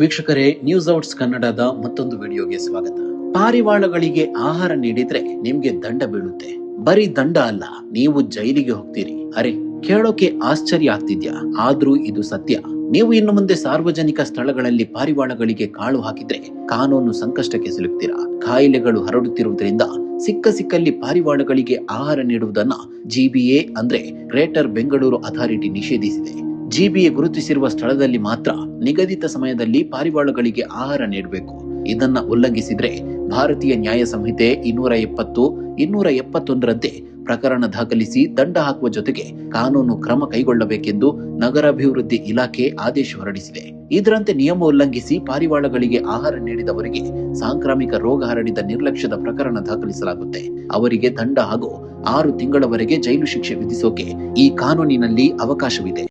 ವೀಕ್ಷಕರೇ news outs ಕನ್ನಡದ ಮತ್ತೊಂದು ವಿಡಿಯೋಗೆ ಸ್ವಾಗತ. ಪಾರಿವಾಳಗಳಿಗೆ ಆಹಾರ ನೀಡಿದ್ರೆ ನಿಮ್ಗೆ ದಂಡ ಬೀಳುತ್ತೆ. ಬರೀ ದಂಡ ಅಲ್ಲ, ನೀವು ಜೈಲಿಗೆ ಹೋಗ್ತೀರಿ. ಅರೆ, ಕೇಳೋಕೆ ಆಶ್ಚರ್ಯ ಆಗ್ತಿದ್ಯಾ? ಆದ್ರೂ ಇದು ಸತ್ಯ. ನೀವು ಇನ್ನು ಮುಂದೆ ಸಾರ್ವಜನಿಕ ಸ್ಥಳಗಳಲ್ಲಿ ಪಾರಿವಾಳಗಳಿಗೆ ಕಾಳು ಹಾಕಿದ್ರೆ ಕಾನೂನು ಸಂಕಷ್ಟಕ್ಕೆ ಸಿಲುಕ್ತೀರಾ? ಕಾಯಿಲೆಗಳು ಹರಡುತ್ತಿರುವುದರಿಂದ ಸಿಕ್ಕ ಸಿಕ್ಕಲ್ಲಿ ಪಾರಿವಾಳಗಳಿಗೆ ಆಹಾರ ನೀಡುವುದನ್ನ ಜಿಬಿಎ ಅಂದ್ರೆ ಗ್ರೇಟರ್ ಬೆಂಗಳೂರು ಅಥಾರಿಟಿ ನಿಷೇಧಿಸಿದೆ. ಜಿಬಿಎ ಗುರುತಿಸಿರುವ ಸ್ಥಳದಲ್ಲಿ ಮಾತ್ರ ನಿಗದಿತ ಸಮಯದಲ್ಲಿ ಪಾರಿವಾಳಗಳಿಗೆ ಆಹಾರ ನೀಡಬೇಕು. ಇದನ್ನ ಉಲ್ಲಂಘಿಸಿದ್ರೆ ಭಾರತೀಯ ನ್ಯಾಯ ಸಂಹಿತೆ ಇನ್ನೂರ ಎಪ್ಪತ್ತು, ಇನ್ನೂರ ಎಪ್ಪತ್ತೊಂದರಂತೆ ಪ್ರಕರಣ ದಾಖಲಿಸಿ ದಂಡ ಹಾಕುವ ಜೊತೆಗೆ ಕಾನೂನು ಕ್ರಮ ಕೈಗೊಳ್ಳಬೇಕೆಂದು ನಗರಾಭಿವೃದ್ಧಿ ಇಲಾಖೆ ಆದೇಶ ಹೊರಡಿಸಿದೆ. ಇದರಂತೆ ನಿಯಮ ಉಲ್ಲಂಘಿಸಿ ಪಾರಿವಾಳಗಳಿಗೆ ಆಹಾರ ನೀಡಿದವರಿಗೆ ಸಾಂಕ್ರಾಮಿಕ ರೋಗ ಹರಡಿದ ನಿರ್ಲಕ್ಷ್ಯದ ಪ್ರಕರಣ ದಾಖಲಿಸಲಾಗುತ್ತೆ. ಅವರಿಗೆ ದಂಡ ಹಾಗೂ ಆರು ತಿಂಗಳವರೆಗೆ ಜೈಲು ಶಿಕ್ಷೆ ವಿಧಿಸೋಕೆ ಈ ಕಾನೂನಿನಲ್ಲಿ ಅವಕಾಶವಿದೆ.